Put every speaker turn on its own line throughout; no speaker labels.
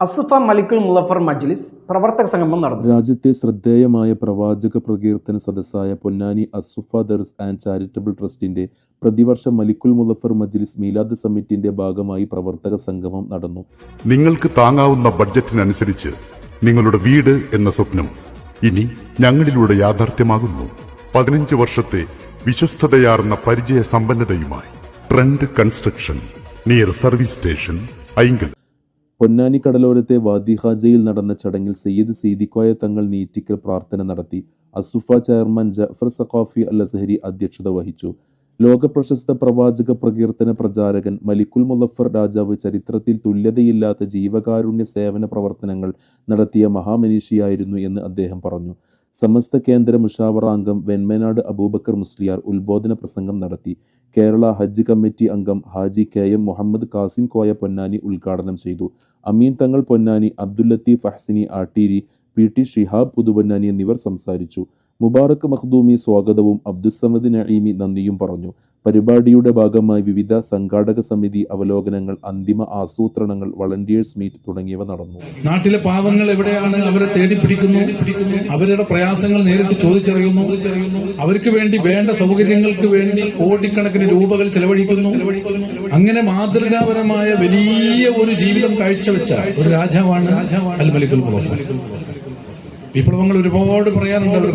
അസുഫ മലിക്കുൽ മുളഫർ മജ്ലിസ് പ്രവർത്തക സംഗമം നടന്നു.
രാജ്യത്തെ ശ്രദ്ധേയമായ പ്രവാചക പ്രകീർത്തന സദസ്സായ പൊന്നാനി അസുഫ ദർസ് ആൻഡ് ചാരിറ്റബിൾ ട്രസ്റ്റിന്റെ പ്രതിവർഷ മലിക്കുൽ മുളഫർ മജ്ലിസ് മീലാദ് സമ്മിറ്റിന്റെ ഭാഗമായി പ്രവർത്തക സംഗമം നടന്നു.
നിങ്ങൾക്ക് താങ്ങാവുന്ന ബഡ്ജറ്റിനനുസരിച്ച് നിങ്ങളുടെ വീട് എന്ന സ്വപ്നം ഇനി ഞങ്ങളിലൂടെ യാഥാർത്ഥ്യമാകുന്നു. പതിനഞ്ച് വർഷത്തെ വിശ്വസ്തതയാർന്ന പരിചയ സമ്പന്നതയുമായി. Trend construction near service station Aingal
Ponnani കടലോരത്തെ വാദിഹാജയിൽ നടന്ന ചടങ്ങിൽ സയ്യിദ് സീദിക്കോയ തങ്ങൾ നീറ്റിക്കൽ പ്രാർത്ഥന നടത്തി. അസുഫ ചെയർമാൻ ജഫർ സഖാഫി അൽ അധ്യക്ഷത വഹിച്ചു. ലോക പ്രശസ്ത പ്രവാചക പ്രകീർത്തന പ്രചാരകൻ മലിക്കുൽ മുലഫർ രാജാവ് ചരിത്രത്തിൽ തുല്യതയില്ലാത്ത ജീവകാരുണ്യ സേവന പ്രവർത്തനങ്ങൾ നടത്തിയ മഹാമനീഷിയായിരുന്നു എന്ന് അദ്ദേഹം പറഞ്ഞു. സമസ്ത കേന്ദ്ര മുഷാവറ അംഗം വെൺമേനാട് അബൂബക്കർ മുസ്ലിയാർ ഉത്ബോധന പ്രസംഗം നടത്തി. കേരള ഹജ്ജ് കമ്മിറ്റി അംഗം ഹാജി കെ എം മുഹമ്മദ് കാസിം കോയ പൊന്നാനി ഉദ്ഘാടനം ചെയ്തു. അമീൻ തങ്ങൾ പൊന്നാനി അബ്ദുൽ ലത്തീഫ് അഹ്സിനി ആട്ടീരി പി ടി ഷിഹാബ് പുതുപൊന്നാനി എന്നിവർ സംസാരിച്ചു. മുബാറക് മഖ്ദൂമി സ്വാഗതവും അബ്ദുസമദ് നഈമി നന്ദിയും പറഞ്ഞു. പരിപാടിയുടെ ഭാഗമായി വിവിധ സംഘാടക സമിതി അവലോകനങ്ങൾ അന്തിമ ആസൂത്രണങ്ങൾ വളണ്ടിയേഴ്സ് മീറ്റ് തുടങ്ങിയവ നടന്നു.
നാട്ടിലെ പാവങ്ങൾ എവിടെയാണ് അവരെ തേടി പിടിക്കുന്നു? അവരുടെ പ്രയാസങ്ങൾ നേരിട്ട് ചോദിച്ചറിയുന്നു. അവർക്ക് വേണ്ടി വേണ്ട സൗകര്യങ്ങൾക്ക് വേണ്ടി കോടിക്കണക്കിന് രൂപകൾ ചെലവഴിക്കുന്നു. അങ്ങനെ മാതൃകാപരമായ വലിയ ഒരു ജീവിതം കാഴ്ചവെച്ച ഒരു രാജാവാണ് വിപ്ലവങ്ങൾ ഒരുപാട് പറയാനുണ്ട്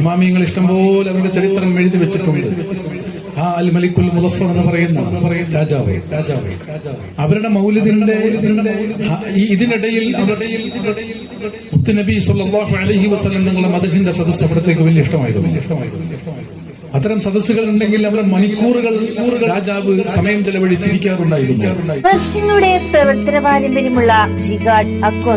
ഇമാമിയങ്ങൾ ഇഷ്ടംപോലെ അവരുടെ ചരിത്രം എഴുതി വെച്ചിട്ടുണ്ട്. അൽ മലിക്കുൽ മുദഫർ എന്ന് പറയുന്ന രാജാവേ രാജാവേ. അവരുടെ മൗലിദിന്റെ ഇതിനിടയിൽ അവരുടെ മുത്തുനബി സല്ലല്ലാഹു അലൈഹി വസല്ലം നിങ്ങളുടെ മദഹിന്റെ സദസ്സ് അവിടത്തേക്ക് വലിയ ഇഷ്ടമായിരുന്നു. അത്തരം സദസ്സുകൾ ഉണ്ടെങ്കിൽ അവർ മണിക്കൂറുകൾ രാജാവ് സമയം ചെലവഴിച്ചിരിക്കാറുണ്ടായിരുന്നു.
പ്രവർത്തന പാരമ്പര്യമുള്ള ജിഗാർഡ് അക്വ